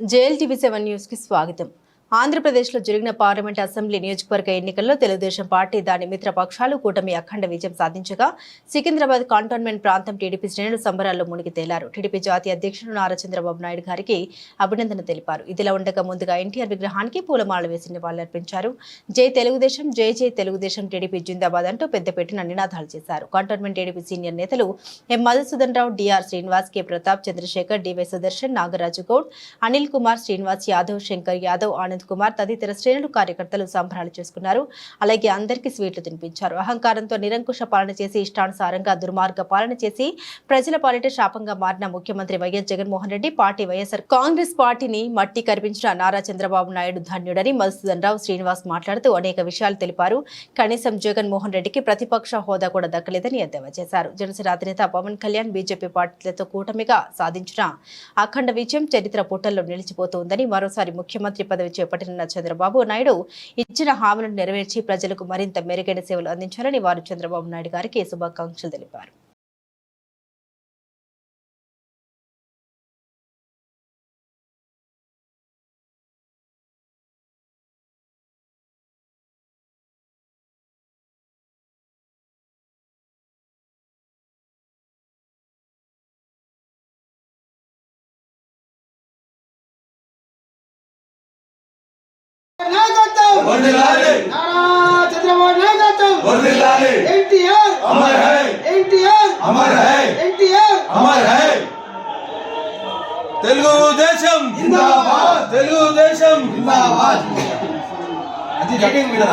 JLTV seven news కి స్వాగతం ఆంధ్రప్రదేశ్లో జరిగిన పార్లమెంట్ అసెంబ్లీ నియోజకవర్గ ఎన్నికల్లో తెలుగుదేశం పార్టీ దాని మిత్రపక్షాలు కూటమి అఖండ విజయం సాధించగా సికింద్రాబాద్ కాంటోన్మెంట్ ప్రాంతం టీడీపీ శ్రేణులు సంబరాల్లో మునిగి తేలారు. టీడీపీ జాతీయ అధ్యక్షుడు నారా చంద్రబాబు నాయుడు గారికి అభినందన తెలిపారు. ఇదిలా ఉండగా ముందుగా ఎన్టీఆర్ విగ్రహానికి పూలమాలలు వేసి నివాళులర్పించారు. జై తెలుగుదేశం జై జై తెలుగుదేశం టీడీపీ జిందాబాద్ అంటూ పెద్దపెట్టిన నినాదాలు చేశారు. కాంటోన్మెంట్ టీడీపీ సీనియర్ నేతలు M Madhusudan Rao D R Srinivas K. Pratap Chandrashekar D Y Sudarshan Nagaraju Goud Anil Kumar Srinivas Yadav Shankar Yadav Anand Kumar తదితర శ్రేణులు కార్యకర్తలు సంబరాలు చేసుకున్నారు. అలాగే అందరికీ స్వీట్లు తినిపించారు. అహంకారంతో నిరంకుశ పాలన చేసి ఇష్టానుసారంగా దుర్మార్గ పాలన చేసి ప్రజల పాలిట శాపంగా మారిన ముఖ్యమంత్రి Y S Jaganmohan Reddy party YSR Congress పార్టీని మట్టి కరిపించిన నారా చంద్రబాబు నాయుడు ధన్యుడని మధుసూదన్ రావు శ్రీనివాస్ మాట్లాడుతూ అనేక విషయాలు తెలిపారు. కనీసం జగన్మోహన్ రెడ్డికి ప్రతిపక్ష హోదా కూడా దక్కలేదని ఎద్దేవా చేశారు. జనసేన అధినేత పవన్ కళ్యాణ్ బీజేపీ పార్టీలతో కూటమిగా సాధించిన అఖండ విజయం చరిత్ర పుటల్లో నిలిచిపోతోందని మరోసారి ముఖ్యమంత్రి పదవి చేపట్టనున్న చంద్రబాబు నాయుడు ఇచ్చిన హామీలను నెరవేర్చి ప్రజలకు మరింత మెరుగైన సేవలు అందించాలని వారు చంద్రబాబు నాయుడు గారికి శుభాకాంక్షలు తెలిపారు. వర్ధిల్లాలి నారా చంద్రబాబు నాయకత్వం వర్ధిల్లాలి ఎన్టీఆర్ అమర్ హై ఎన్టీఆర్ అమర్ హై ఎన్టీఆర్ అమర్ హై తెలుగుదేశం జిందాబాద్ తెలుగుదేశం జిందాబాద్ అది రేటింగ్ మీద